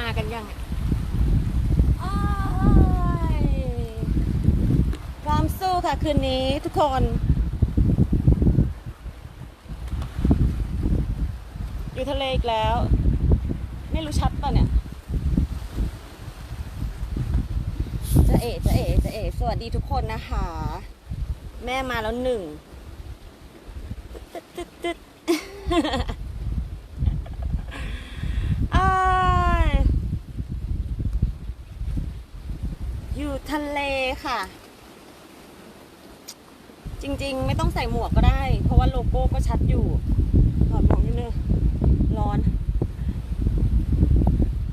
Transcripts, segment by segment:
มากันยังอ้ายพร้อมสู้ค่ะคืนนี้ทุกคน อยู่ทะเลอีกแล้ว ไม่รู้ชัดป่ะเนี่ยจะเอ๋จะเอ๋จะเอ๋สวัสดีทุกคนนะคะ แม่มาแล้วหนึ่งตึ๊ดตึ๊ดตึ๊ด อ้ายอยู่ทะเลค่ะ จริงๆ ไม่ต้องใส่หมวกก็ได้ เพราะว่าโลโก้ก็ชัดอยู่ถอดหมวกนิดนึงร้อน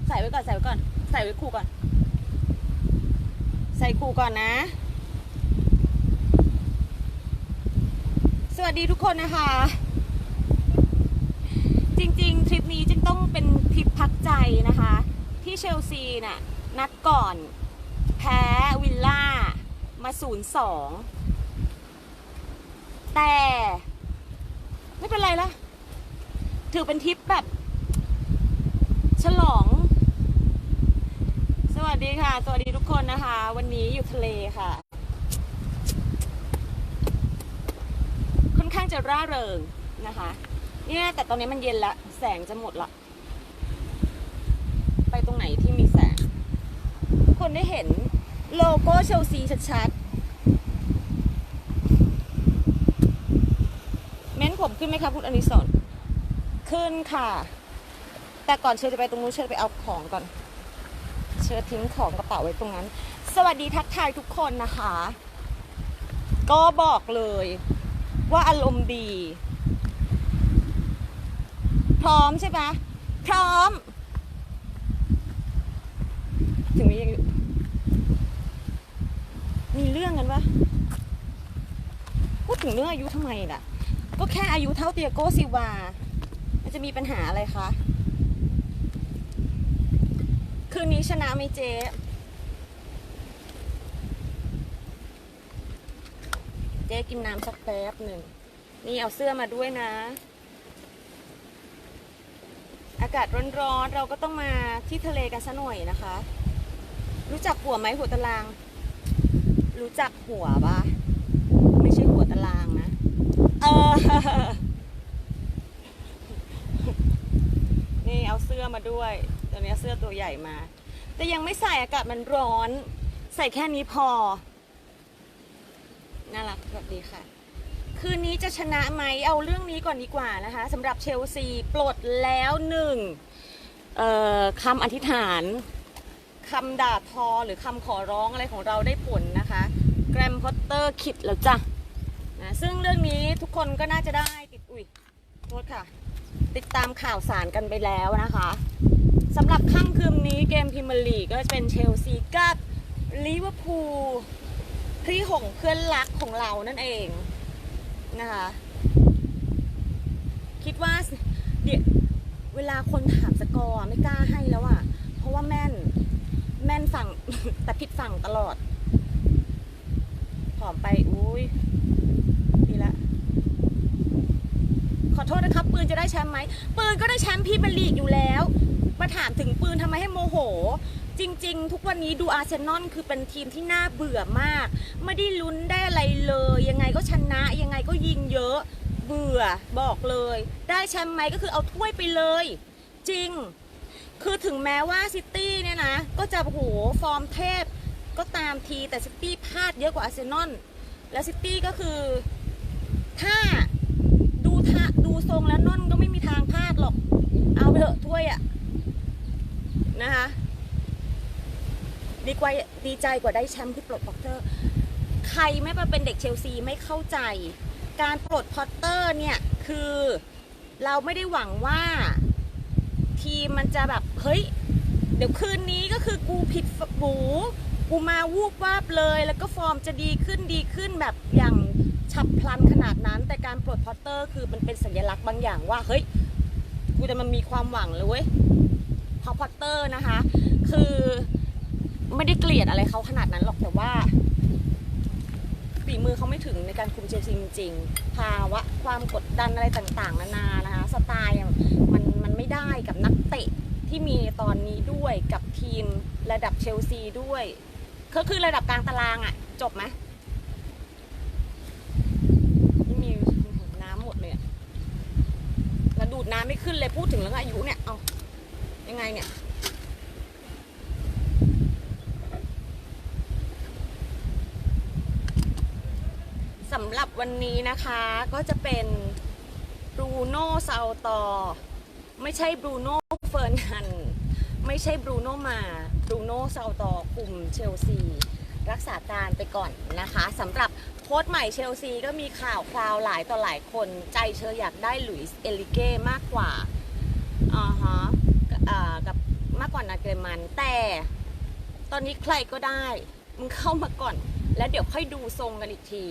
ใส่ไว้ก่อนใส่ไว้ก่อน ใส่ไว้คู่ก่อน ใส่คู่ก่อนนะ สวัสดีทุกคนนะคะ จริงๆ ทริปนี้จึงต้องเป็นทริปพักใจนะคะ ที่เชลซีน่ะนัดก่อน แพ้วิลล่ามา0ูนย์สอง แต่ ไม่เป็นไรละถือเป็นทริปแบบ ฉลอง สวัสดีค่ะ สวัสดีทุกคนนะคะ วันนี้อยู่ทะเลค่ะ ค่อนข้างจะร่าเริงนะคะ เนี่ยแต่ตอนนี้มันเย็นละ แสงจะหมดละ ไปตรงไหนที่มีแสง คนได้เห็นโลโก้เชลซีชัดๆ เม้น ผมขึ้นไหมคะคุณอนิสนขึ้นค่ะ แต่ก่อนเชิญจะไปตรงนู้นเชิญไปเอาของก่อน เชิญทิ้งของกระเป๋าไว้ตรงนั้น สวัสดีทักทายทุกคนนะคะ ก็บอกเลยว่าอารมณ์ดี พร้อมใช่ปะพร้อม ถึงนี้ยังอยู่มีเรื่องกันปะพูดถึงเรื่องอายุทำไมล่ะ ก็แค่อายุเท่าเตียโกซิวา มันจะมีปัญหาอะไรคะ คืนนี้ชนะไหมเจ๊เจ๊กินน้ำสักแป๊บหนึ่ง นี่เอาเสื้อมาด้วยนะ อากาศร้อนๆเราก็ต้องมาที่ทะเลกันซะหน่อยนะคะ รู้จักหัวไหมหัวตาราง รู้จักหัวปะไม่ใช่หัวตาราง ออ นี่เอาเสื้อมาด้วย ตัวนี้เสื้อตัวใหญ่มา แต่ยังไม่ใส่อากาศมันร้อน ใส่แค่นี้พอ น่ารักแบบดีค่ะ คืนนี้จะชนะไหม เอาเรื่องนี้ก่อนดีกว่านะคะสำหรับเชลซีปลดแล้วหนึ่งคำอธิษฐานคำด่าทอหรือคำขอร้องอะไรของเราได้ผลนะคะ แกรมพอตเตอร์ขิดแล้วจ้ะ นะซึ่งเรื่องนี้ทุกคนก็น่าจะได้ติดอุ้ยโทษค่ะ ติดตามข่าวสารกันไปแล้วนะคะสำหรับค่ำคืนนี้เกมพรีเมียร์ลีก็จะเป็นเชลซีกับลิเวอร์พูลพี่หงเพื่อนรักของเรานั่นเองนะคะคิดว่าเดี๋ยวเวลาคนถามสกอร์ไม่กล้าให้แล้วอะเพราะว่าแม่นแม่นฝั่งแต่ผิดฝั่งตลอดผอมไปอุ้ย ขอโทษนะครับ ปืนจะได้แชมป์ไหมปืนก็ได้แชมป์พรีเมียร์ลีกอยู่แล้ว มาถามถึงปืนทำไมให้โมโห จริง ๆ ทุกวันนี้ดูอาร์เซนอลคือเป็นทีมที่น่าเบื่อมาก ไม่ได้ลุ้นได้อะไรเลย ยังไงก็ชนะ ยังไงก็ยิงเยอะเบื่อบอกเลย ได้แชมป์ไหมก็คือเอาถ้วยไปเลย จริง คือถึงแม้ว่าซิตี้เนี่ยนะ ก็จะโหฟอร์มเทพก็ตามทีแต่ซิตี้พลาดเยอะกว่าอาร์เซนอลแล้วซิตี้ก็คือถ้า ทรงแล้วนอนก็ไม่มีทางพลาดหรอก เอาไปเถอะถ้วยอะนะคะดีกว่าดีใจกว่าได้แชมป์ที่ปลดพอตเตอร์ ใครไม่มาเป็นเด็กเชลซีไม่เข้าใจ การปลดพอตเตอร์เนี่ยคือเราไม่ได้หวังว่าทีมมันจะแบบ เฮ้ย เดี๋ยวคืนนี้ก็คือกูผิดหูกูมาวูบวาบเลย แล้วก็ฟอร์มจะดีขึ้นดีขึ้นแบบอย่าง ฉับพลันขนาดนั้น แต่การปลดพอตเตอร์คือมันเป็นสัญลักษณ์บางอย่างว่าเฮ้ยกูจะมันมีความหวังเลยเว้ยพราะพอตเตอร์นะคะ คือไม่ได้เกลียดอะไรเขาขนาดนั้นหรอกแต่ว่าฝีมือเขาไม่ถึงในการคุมเชลซีจริงๆภาวะความกดดันอะไรต่างๆ นานานะคะสไตล์มันมันไม่ได้กับนักเตะที่มีตอนนี้ด้วยกับทีมระดับเชลซีด้วยก็คือระดับกลางตารางอะจบไหมนี่มีน้ำหมดเลยอะแล้ว ดูดน้ำไม่ขึ้นเลยพูดถึงเรื่องอายุเนี่ย เอายังไงเนี่ยสำหรับวันนี้นะคะก็จะเป็นบรูโน่ซาตอไม่ใช่บรูโน่เฟิร์นันไม่ใช่บรูโน่มาบรูโน่ซาตอคุมเชลซี รักษาการไปก่อนนะคะสำหรับ โค้ชใหม่เชลซีก็มีข่าวคราวหลายต่อหลายคนใจเชออยากได้หลุยส์เอลิเก้มากกว่าอ่าฮะกับมากกว่านาเกรมัน แต่ตอนนี้ใครก็ได้ มึงเข้ามาก่อน แล้วเดี๋ยวค่อยดูทรงกันอีกที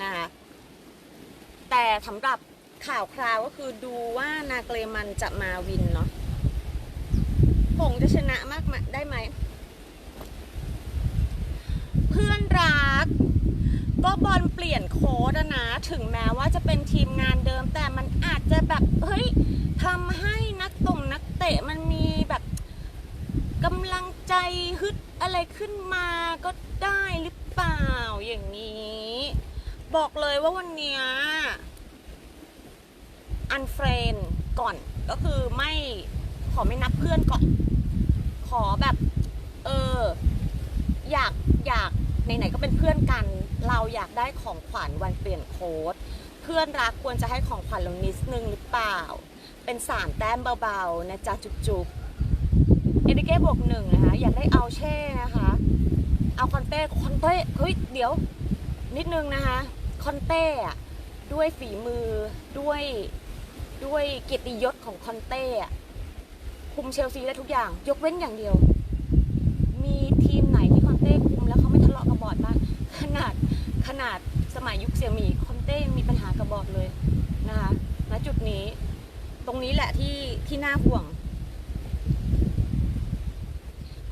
นะคะแต่สำหรับข่าวคราวก็คือดูว่านาเกรมันจะมาวินเนาะผงจะชนะมากได้ไหม เพื่อนรัก ก็บอลเปลี่ยนโค้ดนะ ถึงแม้ว่าจะเป็นทีมงานเดิม แต่มันอาจจะแบบเฮ้ยทำให้นักตรงนักเตะมันมีแบบกำลังใจฮึดอะไรขึ้นมาก็ได้หรือเปล่าอย่างนี้ บอกเลยว่าวันเนี้ยอันเฟรนก่อนก็คือไม่ขอไม่นับเพื่อนก่อน ขอแบบ เออ อยากอยากไหนๆก็เป็นเพื่อนกัน เราอยากได้ของขวัญวันเปลี่ยนโค้ด เพื่อนรักควรจะให้ของขวัญเรานิดนึงหรือเปล่า เป็นสามแต้มเบาๆนะจ๊ะจุกๆเอเดเก้บวกหนึ่งนะคะ อยากได้เอาเช่นะคะ เอาคอนเต้คอนเต้เฮ้ยเดี๋ยวนิดนึงนะคะคอนเต้อะด้วยฝีมือด้วยด้วยเกียรติยศของคอนเต้อะคุมเชลซีได้ทุกอย่าง ยกเว้นอย่างเดียว มีทีมไหนที่คอนเต้คุมแล้วเขาไม่ทะเลาะกับบอร์ดบ้างขนาด ขนาดสมัยยุคเสี่ยหมีคอนเต้ยังมีปัญหากับบอร์ดเลยนะคะณจุดนี้ ตรงนี้แหละที่ที่น่าห่วง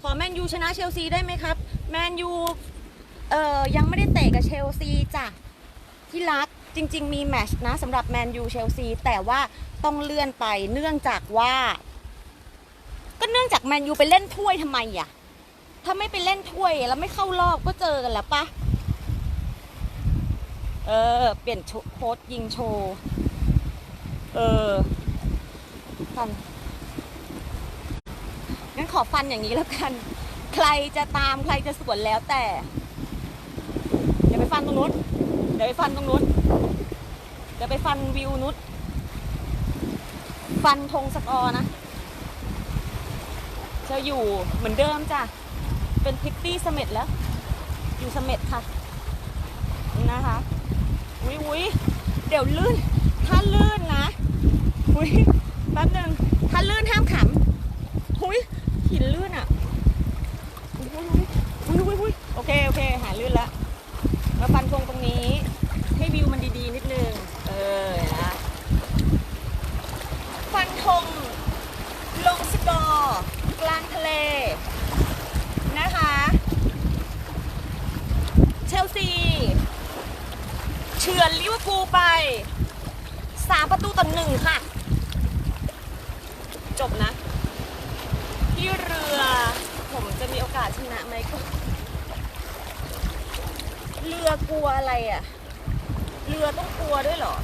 ขอแมนยูชนะเชลซีได้ไหมครับ แมนยูเอ่อยังไม่ได้เตะกับเชลซีจ้ะที่รักจริง ๆ มีแมชนะสำหรับแมนยูเชลซีแต่ว่าต้องเลื่อนไปเนื่องจากว่า ก็เนื่องจากแมนยูไปเล่นถ้วยทำไมอะถ้าไม่ไปเล่นถ้วยแล้วไม่เข้ารอบก็เจอกันแล้วปะ เออ เปลี่ยนโค้ดยิงโชว์ เออ ฟัน งั้นขอฟันอย่างนี้แล้วกัน ใครจะตามใครจะสวนแล้วแต่ เดี๋ยวไปฟันตรงนู้น เดี๋ยวไปฟันตรงนู้น เดี๋ยวไปฟันวิวนุชฟันธงสกอร์นะ จะอยู่เหมือนเดิมจ้ะ เป็นพิตตี้เสม็ดแล้ว อยู่เสม็ดค่ะ นะคะอุ้ยอุ้ยเดี๋ยวลื่น ถ้าลื่นนะอุ้ยแป๊บหนึงถ้าลื่นห้ามขำอุ้ยหินลื่นอะอุ้ยอุ้ยอุ้ยอุ้ยโอเคโอเคหาลื่นแล้วมาฟันธงตรงนี้ ให้วิวมันดีๆนิดนึงเออนะฟันธงลงสกอร์กลางทะเลนะคะ เชลซี เฉือนลิเวอร์พูลไปสามประตูต่อหนึ่งค่ะ จบนะ ที่เรือ ผมจะมีโอกาสชนะไหมก็เรือกลัวอะไรอะ เรือต้องกลัวด้วยเหรอ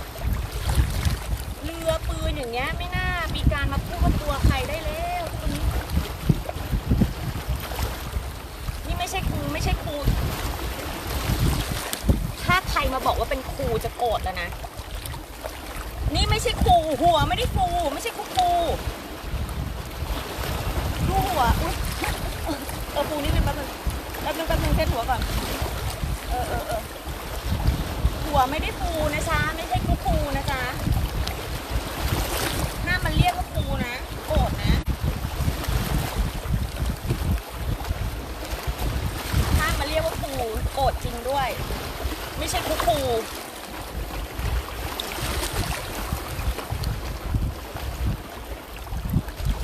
เรือปืนอย่างเงี้ยไม่น่ามีการมาพูดตัวใครได้แล้วนี่ไม่ใช่ครูไม่ใช่ครู มาบอกว่าเป็นครูจะโกรธแล้วนะ นี่ไม่ใช่ครูหัวไม่ได้ฟูไม่ใช่ครูครูดูหัวอุ้ยเออปูนี่เป็นแป๊บนึงแป๊บนึงแป๊บนึงเช็ดหัวก่อน เออเออเออหัวไม่ได้ฟูนะจ๊ะไม่ใช่ครูครูนะจ๊ะห้ามมันเรียกว่าครูนะโกรธนะห้ามมาเรียกว่าครูโกรธจริงด้วย ไม่ใช่ครูครู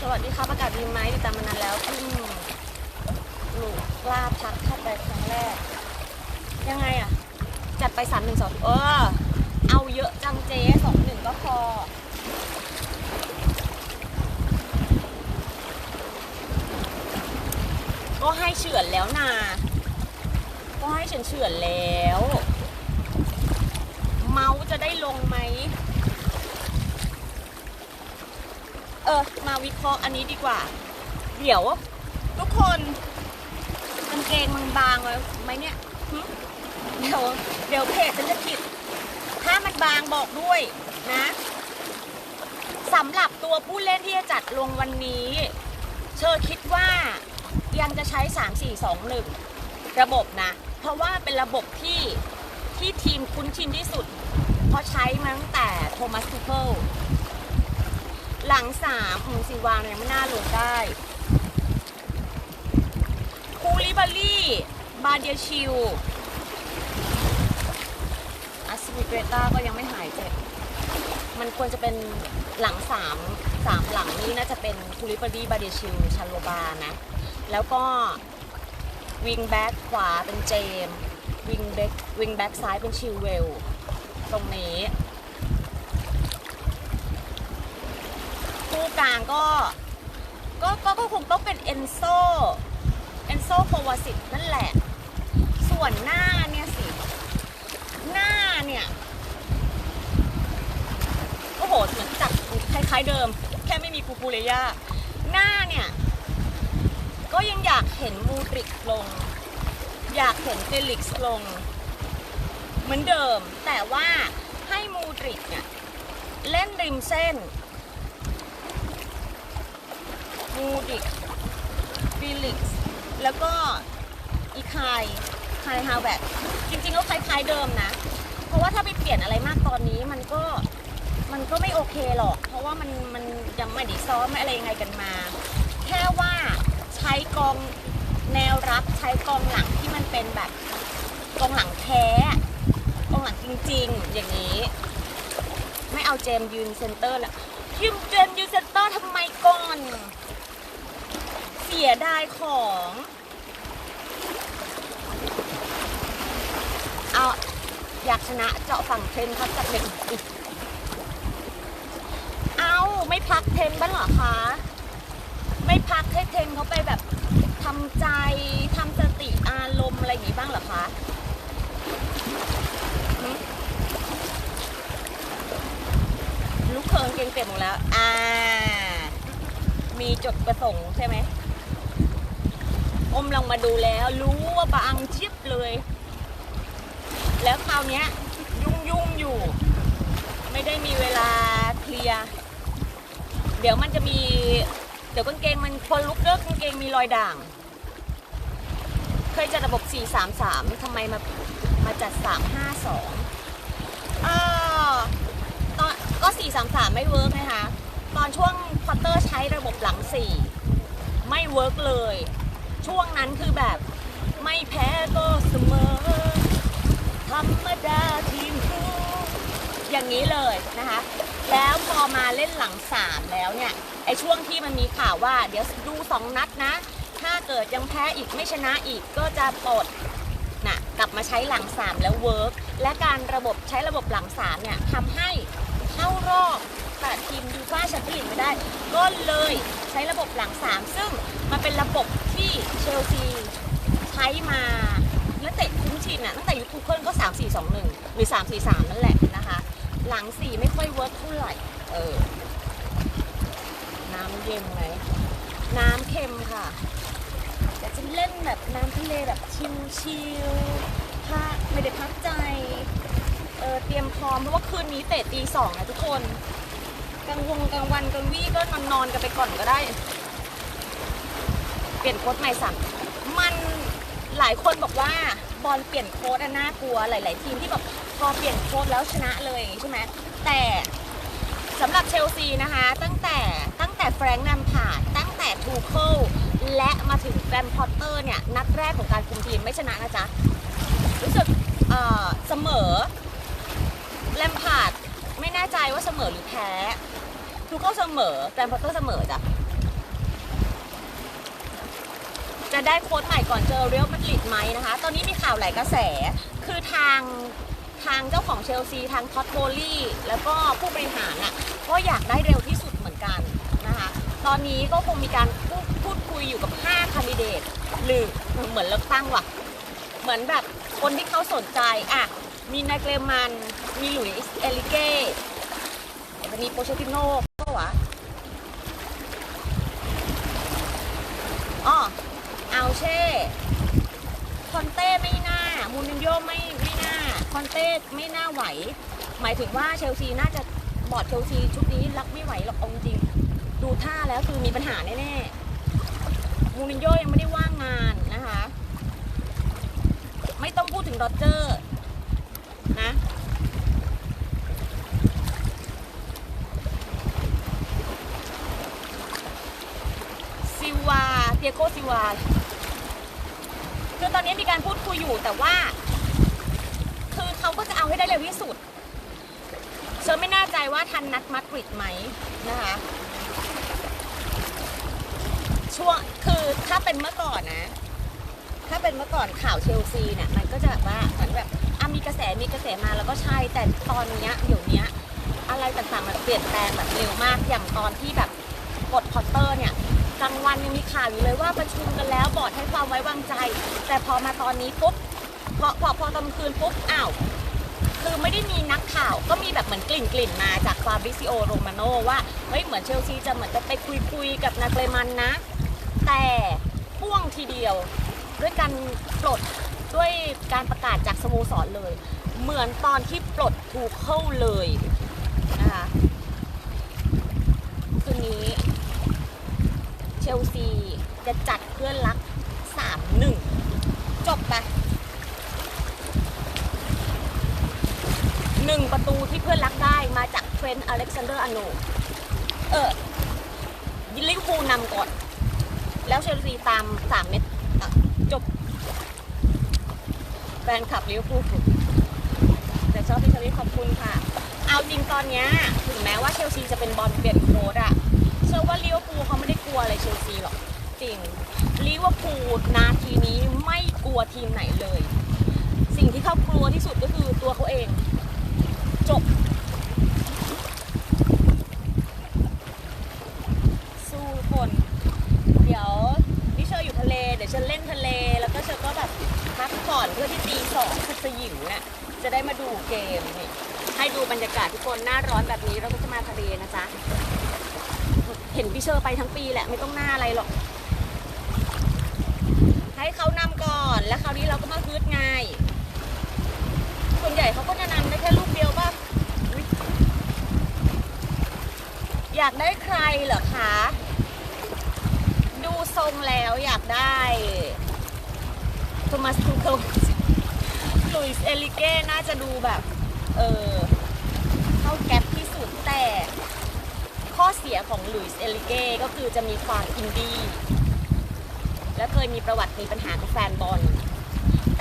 สวัสดีครับอากาศดีไหมติดตามมานานแล้วอืมลูกล้าทักเข้าไปครั้งแรก ยังไงอะ จัดไปสามหนึ่งสองเออ เอาเยอะจังเจ๊สองหนึ่งก็พอก็ให้เฉือนแล้วนา ก็ให้เฉือนเฉือนแล้ว มาส์จะได้ลงไหม เออ มาวิเคราะห์อันนี้ดีกว่า เดี๋ยว ทุกคนกางเกงมึงบางไว้ไหมเนี่ยเดี๋ยวเดี๋ยวเพจฉันจะผิด ถ้ามันบางบอกด้วยนะสำหรับตัวผู้เล่นที่จะจัดลงวันนี้ เชอคิดว่ายังจะใช้ 3 4 2 1 ระบบนะ เพราะว่าเป็นระบบที่ที่ทีมคุ้นชินที่สุด เพราะใช้มาตั้งแต่โทมัสทูเคิลหลังสามอืมซีวางยังไม่น่าลงได้คูลิบารี่บาเดียชิลอัสมิเกรตาก็ยังไม่หายเจ็บ มันควรจะเป็นหลังสามสามหลังนี้น่าจะเป็นคูลิบารี่บาเดียชิลชันโลบานะ แล้วก็วิงแบ็กขวาเป็นเจม วิงแบ็กวิงแบ็กซ้ายเป็นชิลเวล ตรงนี้ คู่กลางก็ก็ก็ก็คงต้องเป็นเอนโซเอนโซโควาสิตนั่นแหละ ส่วนหน้าเนี่ยสิ หน้าเนี่ย โอ้โห เหมือนจับคล้ายๆเดิม แค่ไม่มีคูคูเลยาหน้าเนี่ย ก็ยังอยากเห็นมูดริกลง อยากเห็นเฟลิกซ์ลง เหมือนเดิม แต่ว่าให้มูดริกเนี่ยเล่นริมเส้น มูดริกฟิลิกซ์แล้วก็อีคายคายฮาวแบทจริงๆก็คล้ายๆเดิมนะ เพราะว่าถ้าไปเปลี่ยนอะไรมากตอนนี้มันก็มันก็ไม่โอเคหรอก เพราะว่ามันมันยังไม่ได้ซ้อมไม่อะไรยังไงกันมา แค่ว่าใช้กองแนวรับใช้กองหลังที่มันเป็นแบบกองหลังแท้ องหลังจริงๆ อย่างนี้ ไม่เอาเจมยืนเซนเตอร์ละยืมเจมยืนเซนเตอร์ทำไมก่อน เสียดายของ เอาอยากชนะเจาะฝั่งเทนครับจากเด็กอีกเอาไม่พักเทนบ้างเหรอคะ ไม่พักให้เทนเขาไปแบบทำใจทำสติอารมณ์อะไรอย่างงี้บ้างเหรอคะ ลูกเคิงเก่งเต็มหมดแล้ว อ่า มีจุดประสงค์ใช่ไหม อมลองมาดูแล้ว รู้ว่าบางชียบเลย แล้วคราวนี้ยุ่งยุ่งอยู่ ไม่ได้มีเวลาเคลียร์ เดี๋ยวมันจะมี เดี๋ยวกางเกงมันคนลุกเลิกกางเกงมีรอยด่าง เคยจัดระบบ 433ทำไมมามาจัด 352ออตอน ก็ 433 ไม่เวิร์กนะคะ ตอนช่วงพอตเตอร์ใช้ระบบหลัง 4 ไม่เวิร์กเลย ช่วงนั้นคือแบบไม่แพ้ก็เสมอ ธรรมดาทีมคู่อย่างนี้เลยนะคะ แล้วพอมาเล่นหลังสามแล้วเนี่ย ไอช่วงที่มันมีข่าวว่าเดี๋ยวดูสองนัดนะ ถ้าเกิดยังแพ้อีกไม่ชนะอีกก็จะปลด กลับมาใช้หลังสามแล้วเวิร์กและการระบบใช้ระบบหลังสามเนี่ยทำให้เข้ารอบแต่ทีมยูฟ่าแชมเปี้ยนลีกไม่ได้ ก็เลยใช้ระบบหลังสามซึ่งมันเป็นระบบที่เชลซีใช้มานักเตะคุ้นชินอะตั้งแต่ยุคทูเคิลก็ 3 4 2 1 หรือ 3 4 3 นั่นแหละนะคะ หลัง 4 ไม่ค่อยเวิร์กเท่าไหร่ เออ น้ำเย็นไหม น้ำเค็มค่ะ เล่นแบบน้ำทะเลแบบชิลๆพักไม่ได้พักใจ เออเตรียมพร้อมเพราะว่าคืนนี้เตะตีสองนะทุกคนกลางวงกลางวันกลางวี่ก็นอนนอนกันไปก่อนก็ได้ เปลี่ยนโค้ดใหม่สั่งมันหลายคนบอกว่าบอลเปลี่ยนโค้ดอะน่ากลัวหลาย ๆ ทีมที่แบบพอเปลี่ยนโค้ดแล้วชนะเลยใช่ไหมแต่สำหรับเชลซีนะคะ ตั้งแต่ตั้งแต่แฟรงค์แลมพาดตั้งแต่ทูเคิล และมาถึงแกรมพอตเตอร์เนี่ยนัดแรกของการคุมทีมไม่ชนะนะจ๊ะ รู้สึกเอ่อเสมอแลมพาดไม่แน่ใจว่าเสมอหรือแพ้ทูเคิลเสมอแกรมพอตเตอร์เสมอจ้ะจะได้โค้ชใหม่ก่อนเจอเรอัลมาดริดไหมนะคะ ตอนนี้มีข่าวหลายกระแส คือทางทางเจ้าของเชลซี ทางท็อตโบลี่แล้วก็ผู้บริหารน่ะก็อยากได้เร็วที่สุดเหมือนกันนะคะ ตอนนี้ก็คงมีการ ยอยู่กับ5คันดิเดตหรือเหมือนเลือกตั้งว่ะ เหมือนแบบคนที่เขาสนใจอะมีนายเกรมันมีหลุยส์เอลิเก้มีโปเชติโน่ก็วะอ๋อเอาเช่คอนเต้ไม่น่ามูนินโยไม่ไม่น่าคอนเต้ไม่น่าไหว หมายถึงว่าเชลซีน่าจะบอร์ดเชลซีชุดนี้รักไม่ไหวหรอกอาจริงๆดูท่าแล้วคือมีปัญหาแน่ๆ มูนินโยยังไม่ได้ว่างงานนะคะ ไม่ต้องพูดถึงโรเจอร์นะซิวาเตียโกซิวาคือตอนนี้มีการพูดคุยอยู่แต่ว่า คือเขาก็จะเอาให้ได้เร็วที่สุดเชอไม่แน่ใจว่าทันนัดมาดริดไหมนะคะ ช่วงคือถ้าเป็นเมื่อก่อนนะ ถ้าเป็นเมื่อก่อนข่าวเชลซีเนี่ยมันก็จะแบบว่าเหมือนแบบอะมีกระแสมีกระแสมาแล้วก็ใช่แต่ตอนเนี้ยเดี๋ยวเนี้ย อะไรต่างๆมันเปลี่ยนแปลงแบบเร็วมากอย่างตอนที่แบบกดพอตเตอร์เนี่ยกลางวันยังมีข่าวอยู่เลยว่าประชุมกันแล้วบอร์ดให้ความไว้วางใจ แต่พอมาตอนนี้ปุ๊บพอพอพอตอนคืนปุ๊บอ้าวคือไม่ได้มีนักข่าวก็มีแบบเหมือนกลิ่นกลิ่นๆมาจากฟาบริซิโอโรมาโนว่าเฮ้ยเหมือนเชลซีจะเหมือนจะไปคุยคุยๆกับนาเกรมันนะ แต่พ่วงทีเดียวด้วยการปลดด้วยการประกาศจากสโมสรเลย เหมือนตอนที่ปลดทูเข้าเลยนะคะคืนนี้เชลซีจะจัดเพื่อนรัก 3-1 จบไปหนึ่งประตูที่เพื่อนรักได้มาจากเทรนต์อเล็กซานเดอร์อโน เออลิเวอร์พูลนำก่อน แล้วเชลซีตาม3เม็ดจบแฟนคลับลิเวอร์พูลแต่ชอบที่เชลซีขอบคุณค่ะ เอาจริงตอนเนี้ยถึงแม้ว่าเชลซีจะเป็นบอลเปลี่ยนโค้ดอะเชื่อว่าลิเวอร์พูลเขาไม่ได้กลัวอะไรเชลซีหรอกจริงลิเวอร์พูลนาทีนี้ไม่กลัวทีมไหนเลย สิ่งที่เขากลัวที่สุดก็คือตัวเขาเอง จบ สู้ทุกคน เดี๋ยวนี่เชอ อยู่ทะเล่นทะเล แล้วก็เชอก็แบบพักผ่อนเพื่อที่ตีสองคือสยิวเนี่ยจะได้มาดูเกมนี่ให้ดูบรรยากาศทุกคนหน้าร้อนแบบนี้เราก็จะมาทะเลนะจ๊ะ เห็นพี่เชอร์ไปทั้งปีแหละไม่ต้องหน้าอะไรหรอก ให้เขานำก่อนแล้วคราวนี้เราก็มาฮึดไงส่วนใหญ่เขาก็จะนำได้แค่ลูกเดียวป่ะอยากได้ใครเหรอคะ ทรงแล้วอยากได้โทมัสทูโคิลลุยส์เอลิเก้น่าจะดูแบบ เออเข้าแก๊ปที่สุดแต่ ข้อเสียของลุยส์เอลิเก้ก็คือจะมีความอินดี้และเคยมีประวัติมีปัญหากับแฟนบอล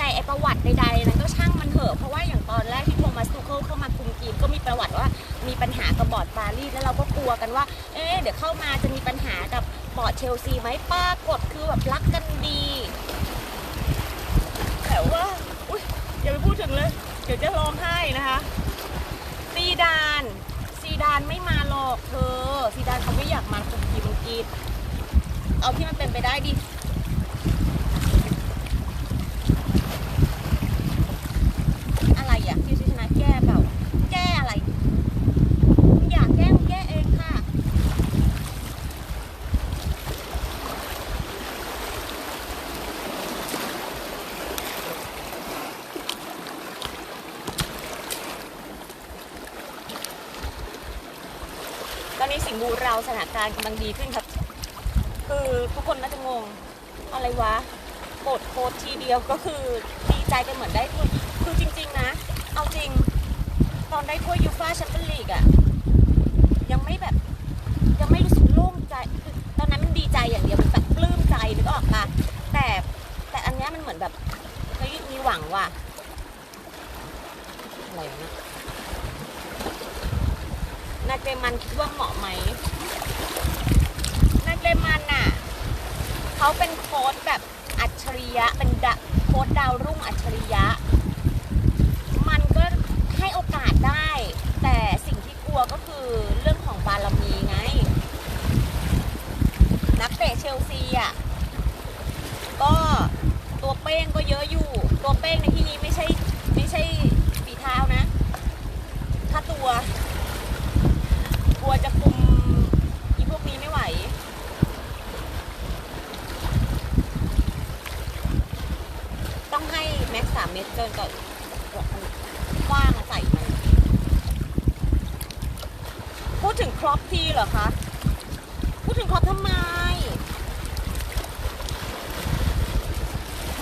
แต่ไอประวัติใดๆนั้นก็ช่างมันเถอะเพราะว่าอย่างตอนแรกที่โทมัสทูเคิลเข้ามาคุมทีมก็มีประวัติว่ามีปัญหากับบอร์ดปารีสแล้วเราก็กลัวกันว่า เอ๊ะเดี๋ยวเข้ามาจะมีปัญหากับบอร์ดเชลซีไหมปรากฏคือแบบรักกันดีแต่ว่าอุ้ยอย่าไปพูดถึงเลย เดี๋ยวจะร้องไห้นะคะซีดานซีดานไม่มาหรอกเธอซีดานเขาไม่อยากมาคุมทีมอังกฤษเอาที่มันเป็นไปได้ดิ อะไรอะที่ชนะแก้เปล่า แก้อะไรมึงอยากแก้มึงแก้เองค่ะ ตอนนี้สิงห์บูเราสถานการณ์กำลังดีขึ้นครับ คือทุกคนน่าจะงง อะไรวะกดโค้ดทีเดียวก็คือดีใจกันเหมือนได้ถ้วยคือจริง ๆ นะ เอาจริง ตอนได้ถ้วยยูฟ่าแชมเปี้ยนลีกอะยังไม่แบบ ยังไม่รู้สึกโล่งใจคือตอนนั้นมันดีใจอย่างเดียวมันแบบปลื้มใจนึกออกปะแต่แต่อันเนี้ยมันเหมือนแบบเฮ้ยมีหวังว่ะอะไรวะเนี่ยนาเกมันคิดว่าเหมาะไหมนาเกมันน่ะเขาเป็นโค้ดแบบอัจฉริยะเป็นโค้ดดาวรุ่งอัจฉริยะ มันก็ให้โอกาส ได้ แต่สิ่งที่กลัวก็คือเรื่องของบารมีไง นักเตะเชลซีอะก็ตัวเป้งก็เยอะอยู่ ตัวเป้งในที่นี้ไม่ใช่ไม่ใช่ฝีเท้านะ ถ้าตัว กลัวจะคุมอีพวกนี้ไม่ไหว ต้องให้แม็กซ์สามเมตรเกินก่อนกว้างอะใส่มัน พูดถึงครอปทีเหรอคะ พูดถึงครอปทำไม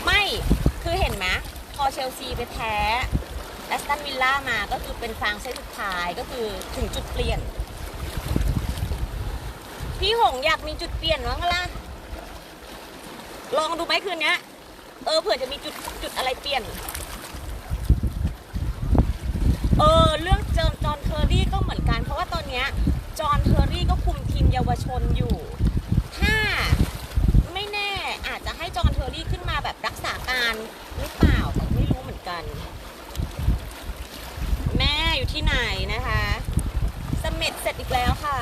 ไม่ คือเห็นไหมพอเชลซีไปแพ้แอสตันวิลล่ามา ก็คือเป็นฟางเส้นสุดท้ายก็คือถึงจุดเปลี่ยน พี่หงอยากมีจุดเปลี่ยนมั้งล่ะลองดูไหมคืนนี้เออเผื่อจะมีจุดจุดอะไรเปลี่ยน เออเรื่องจอห์นจอนเทอร์รี่ก็เหมือนกัน เพราะว่าตอนนี้จอห์นเทอร์รี่ก็คุมทีมเยาวชนอยู่ ถ้าไม่แน่อาจจะให้จอห์นเทอร์รี่ขึ้นมาแบบรักษาการหรือเปล่าแต่ไม่รู้เหมือนกัน อยู่ที่ไหนนะคะสมเม็ดเสร็จอีกแล้วค่ะ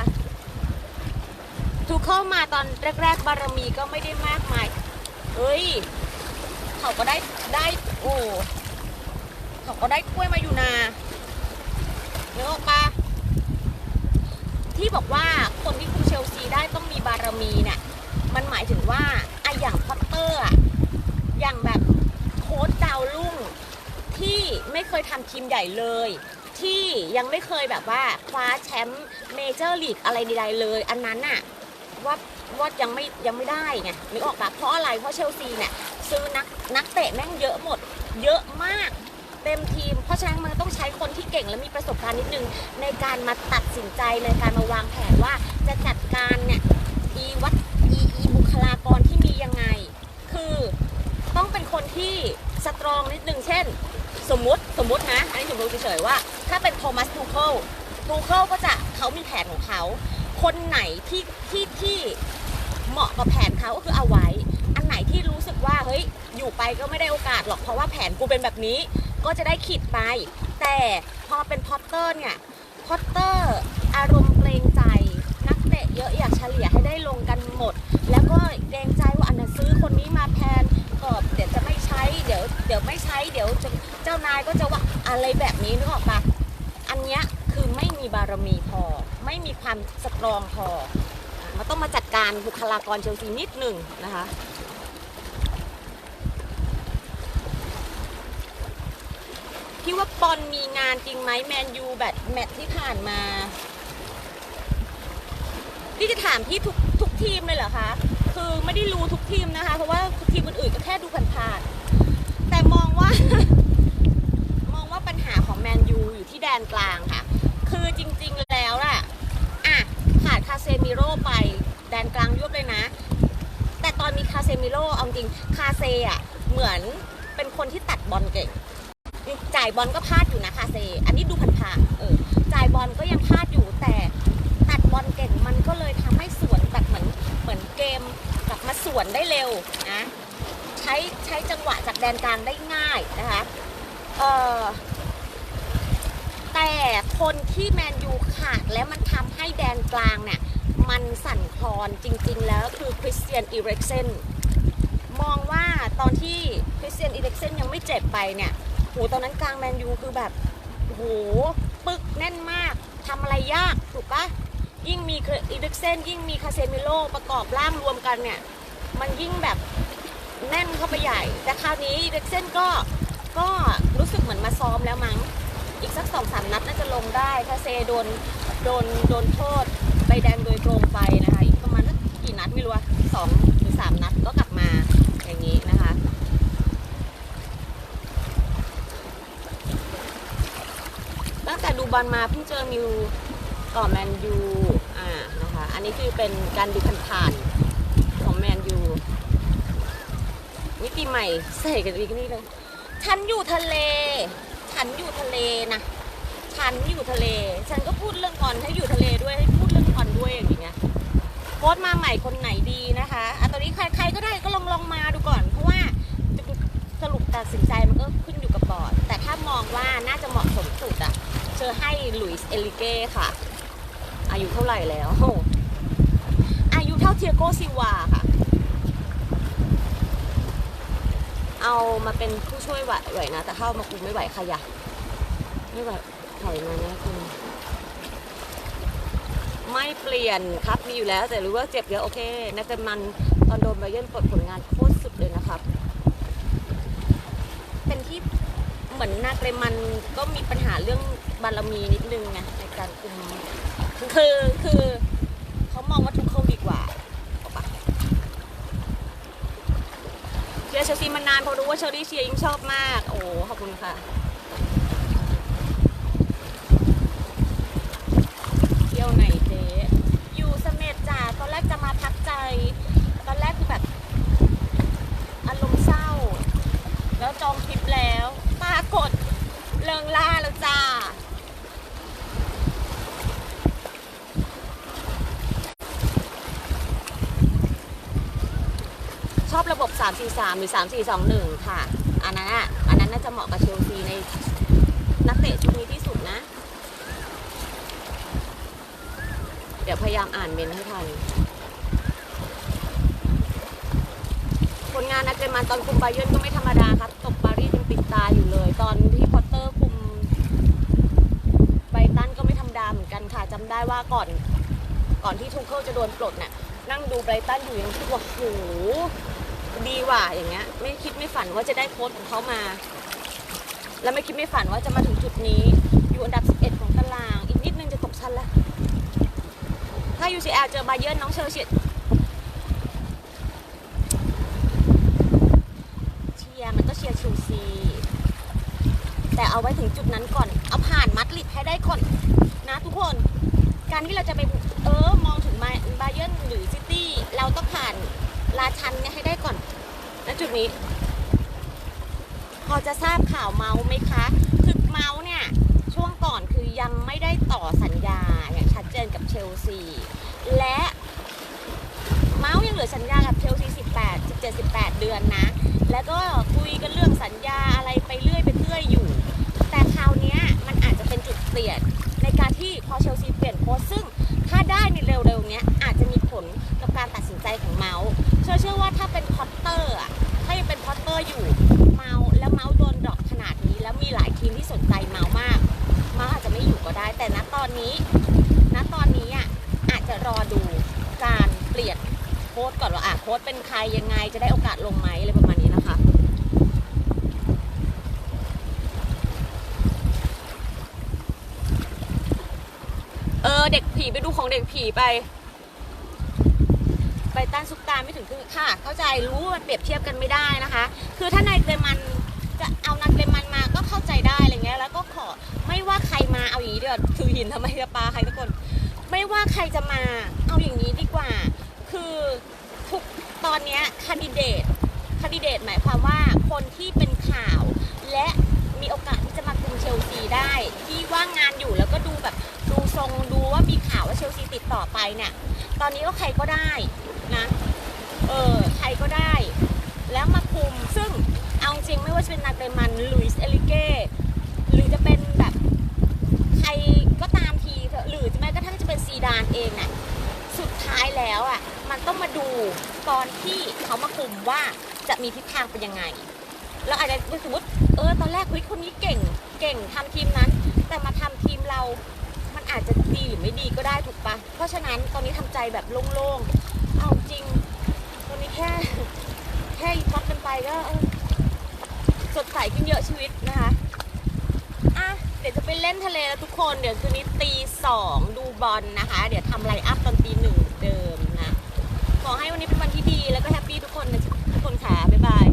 ถูกเข้ามาตอนแรก ๆ บารมีก็ไม่ได้มากมาย เฮ้ย เขาก็ได้ได้โอ้เขาก็ได้กล้วยมาอยู่นาเนื้อออกปะที่บอกว่าคนที่คุมเชลซีได้ต้องมีบารมีเนี่ยมันหมายถึงว่าไออย่างพอตเตอร์อะอย่างแบบโค้ชดาวรุ่งที่ไม่เคยทำทีมใหญ่เลย ที่ยังไม่เคยแบบว่าคว้าแชมป์เมเจอร์ลีกอะไรใดๆเลย อันนั้นน่ะว่าว่ายังไม่ยังไม่ได้ไงนึกออกปะเพราะอะไรเพราะเชลซีเนี่ยซื้อนักนักเตะแม่งเยอะหมด เยอะมากเต็มทีม เพราะฉะนั้นมันต้องใช้คนที่เก่งและมีประสบการณ์นิดนึง ในการมาตัดสินใจในการมาวางแผนว่าจะจัดการเนี่ยอีวัดอีอีบุคลากรที่มียังไง คือต้องเป็นคนที่สตรองนิดนึงเช่น สมมติสมมตินะ อันนี้สมมติเฉยๆว่าาเป็นโทมัสทูเคิลทูเคิลก็จะเขามีแผนของเขา คนไหนที่ที่ที่เหมาะกับแผนเขาก็คือเอาไว้ อันไหนที่รู้สึกว่าเฮ้ยอยู่ไปก็ไม่ได้โอกาสหรอกเพราะว่าแผนกูเป็นแบบนี้ก็จะได้ขีดไป แต่พอเป็นพอตเตอร์เนี่ยพอตเตอร์อารมณ์เกรงใจนักเตะเยอะอยากเฉลี่ยให้ได้ลงกันหมด แล้วก็เกรงใจว่าอันนั้นซื้อคนนี้มาแทนก็เดี๋ยวจะไม่ใช้เดี๋ยวเดี๋ยวไม่ใช้เดี๋ยวจะเจ้านายก็จะว่าอะไรแบบนี้นึกออกปะ อันเนี้ยคือไม่มีบารมีพอ ไม่มีความสตรองพอมันต้องมาจัดการบุคลากรเชลซีนิดหนึ่งนะคะพี่ว่าบอลมีงานจริงไหมแมนยูแบบแมตที่ผ่านมาพี่จะถามพี่ทุกทุกทีมเลยเหรอคะคือไม่ได้รู้ทุกทีมนะคะ เพราะว่าทีมอื่นๆก็แค่ดูผ่านๆแต่มองว่า มองว่าปัญหาของแมนยูอยู่ที่แดนกลางค่ะ คือจริงๆแล้วน่ะอะขาดคาเซมิโร่ไปแดนกลางยุบเลยนะ แต่ตอนมีคาเซมิโร่เอาจริงคาเซอะเหมือนเป็นคนที่ตัดบอลเก่ง จ่ายบอลก็พลาดอยู่นะคาเซ อันนี้ดูผ่านๆเออจ่ายบอลก็ยังพลาดอยู่แต่ตัดบอลเก่งมันก็เลยทำให้สวนแบบเหมือนเหมือนเกมกลับมาสวนได้เร็วนะใช้ใช้จังหวะจากแดนกลางได้ง่ายนะคะเออ แต่คนที่แมนยูขาดแล้วมันทำให้แดนกลางเนี่ยมันสั่นคลอนจริง ๆ แล้วคือคริสเตียนอีเร็กเซนมองว่าตอนที่คริสเตียนอีเร็กเซนยังไม่เจ็บไปเนี่ยโหตอนนั้นกลางแมนยูคือแบบโหปึกแน่นมากทำอะไรยากถูกปะยิ่งมีอีเดิกเซนยิ่งมีคาเซมิโลประกอบร่างรวมกันเนี่ย มันยิ่งแบบแน่นเข้าไปใหญ่ แต่คราวนี้อีดิกเซนก็ก็รู้สึกเหมือนมาซ้อมแล้วมั้ง อีกสักสองสามนัดน่าจะลงได้คาเซโดนโดนโดนโทษใบแดงโดยตรงไปนะคะ อีกประมาณกี่นัดไม่รู้อะสองหรือสามนัดก็กลับมาอย่างนี้นะคะตั้งแต่ดูบอลมาเพิ่งเจอมิวก่อแมนยูอ่านะคะอันนี้คือเป็นการดูผ่านๆของแมนยูมิติใหม่ใส่กันอีกนี่เลยฉันอยู่ทะเล ฉันอยู่ทะเลนะฉันอยู่ทะเล ฉันก็พูดเรื่องก่อนให้อยู่ทะเลด้วยให้พูดเรื่องก่อนด้วยอย่างเงี้ยโค้ชมาใหม่คนไหนดีนะคะอะตอนนี้ใครใครก็ได้ก็ลองลองมาดูก่อน เพราะว่าสรุปตัดสินใจมันก็ขึ้นอยู่กับบอร์ดแต่ถ้ามองว่าน่าจะเหมาะสมสุดอะเจอให้หลุยส์เอลิเก้ค่ะ อายุเท่าไหร่แล้ว อายุเท่าเทียโกซิวาค่ะ เอามาเป็นผู้ช่วยไหวไหวนะ แต่เข้ามาคุมไม่ไหวค่ะอย่าไม่ไหวถอยมานะคุณไม่เปลี่ยนครับมีอยู่แล้ว แต่รู้ว่าเจ็บเยอะโอเคนักแต่มันตอนโดนไบเยนปลดผลงานโคตรสุดเลยนะครับ เป็นที่เหมือนนาเกรมันก็มีปัญหาเรื่องบารมีนิดนึงไงในการคุมคือคือเขามองว่าทุกเขาดีกว่าเอาปะ เชียร์เชลซีมานานเพราะรู้ว่าเชอรี่เชียร์ยิ่งชอบมาก โอ้ขอบคุณค่ะ เที่ยวไหนเจ๊อยู่เสม็ดจ้าตอนแรกจะมาพักใจ ตอนแรกคือแบบ อารมณ์เศร้า แล้วจองทริปแล้ว ปรากฏเลิงล่าแล้วจ้า ชอบ ระบบ 3-4-3 หรือ 3-4-2-1 ค่ะ อันนั้นอะ อันนั้นน่าจะเหมาะกับเชลซีในนักเตะชุดนี้ที่สุดนะ เดี๋ยวพยายามอ่านเมนให้ทัน ผลงานนักเตะมันตอนคุมบาเยิร์นก็ไม่ธรรมดาครับตบปารีสยังติดตาอยู่เลย ตอนที่พอตเตอร์คุมไบรตันก็ไม่ธรรมดาเหมือนกันค่ะจำได้ว่าก่อน ก่อนที่ทูเคิลจะโดนปลดเนี่ยนั่งดูไบรตันอยู่ยังคิดว่าโห ดีว่ะอย่างเงี้ย ไม่คิดไม่ฝันว่าจะได้โค้ชของเขามา แล้วไม่คิดไม่ฝันว่าจะมาถึงจุดนี้ อยู่อันดับ 11 ของตาราง อีกนิดนึงจะตกชั้นล้วถ้า UCL เจอบาเยิร์นน้องเชอร์เชียเชียร์มันก็เชียร์ชลซี แต่เอาไว้ถึงจุดนั้นก่อน เอาผ่านมัดริดให้ได้ก่อน นะทุกคน การที่เราจะไปเออมองถึงบาเยิร์นหรือซิตี้ เราต้องผ่านราชันเนี่ยให้ได้ก่อน ณจุดนี้ พอจะทราบข่าวเมาส์ไหมคะคือเมาส์เนี่ย ช่วงก่อนคือยังไม่ได้ต่อสัญญาอย่างชัดเจนกับเชลซี และเมาส์ยังเหลือสัญญากับเชลซี18 17 18 เดือนนะ แล้วก็คุยกันเรื่องสัญญาอะไรไปเรื่อยไปเรื่อยอยู่ แต่คราวนี้มันอาจจะเป็นจุดเปลี่ยนในการที่พอเชลซีเปลี่ยนโค้ชซึ่งถ้าได้ในเร็วๆนี้อาจจะมีผล เชื่อเชื่อว่าถ้าเป็นพอตเตอร์อะถ้ายังเป็นพอตเตอร์อยู่เมาแล้วเมาส์โดนดรอปขนาดนี้แล้วมีหลายทีมที่สนใจเมาส์มาก เมาส์อาจจะไม่อยู่ก็ได้ แต่ณตอนนี้ณตอนนี้อะอาจจะรอดูการเปลี่ยนโค้ดก่อนว่าอะโค้ดเป็นใครยังไงจะได้โอกาสลงไหมอะไรประมาณนี้นะคะเออเด็กผีไปดูของเด็กผีไป ไปต้านซุปตาไม่ถึงครึ่งค่ะ เข้าใจรู้ว่ามันเปรียบเทียบกันไม่ได้นะคะ คือถ้านายเกรมันจะเอานายเกรมันมาก็เข้าใจได้อะไรเงี้ยแล้วก็ขอไม่ว่าใครมาเอาอย่างนี้เดี๋ยวถือหินทำไมจะปาใครทุกคน ไม่ว่าใครจะมาเอาอย่างนี้ดีกว่า คือทุกตอนนี้คันดิเดตคันดิเดตหมายความว่าคนที่เป็นข่าวและมีโอกาสที่จะมาคุมเชลซีได้ ที่ว่างงานอยู่แล้วก็ดูแบบดูทรงดู ลซีติดต่อไปเนี่ย ตอนนี้ก็ใครก็ได้นะ เออใครก็ได้ แล้วมาคุม ซึ่งเอาจริงไม่ว่าจะเป็นนาเตมันลุยส์เอลิเก้ หรือจะเป็นแบบใครก็ตามทีเถอะหรือแม้กระทั่งจะเป็นซีดานเองน่ะสุดท้ายแล้วอะ มันต้องมาดูตอนที่เขามาคุมว่าจะมีทิศทางเป็นยังไง เราอาจจะสมมติเออตอนแรกเฮ้ยคนนี้เก่ง เก่งทำทีมนั้น แต่มาทำทีมเรา อาจจะดีหรือไม่ดีก็ได้ถูกปะเพราะฉะนั้นตอนนี้ทำใจแบบโล่งๆ เอาจริง ตอนนี้แค่ แค่อีกพักกันไปก็สดใสขึ้นเยอะชีวิตนะคะอะเดี๋ยวจะไปเล่นทะเลแล้วทุกคน เดี๋ยวคืนนี้ตีสองดูบอลนะคะ เดี๋ยวทำไลน์อัพตอนตีหนึ่งเหมือนเดิมนะ ขอให้วันนี้เป็นวันที่ดีแล้วก็แฮปปี้ทุกคนนะทุกคนค่ะ บ๊ายบาย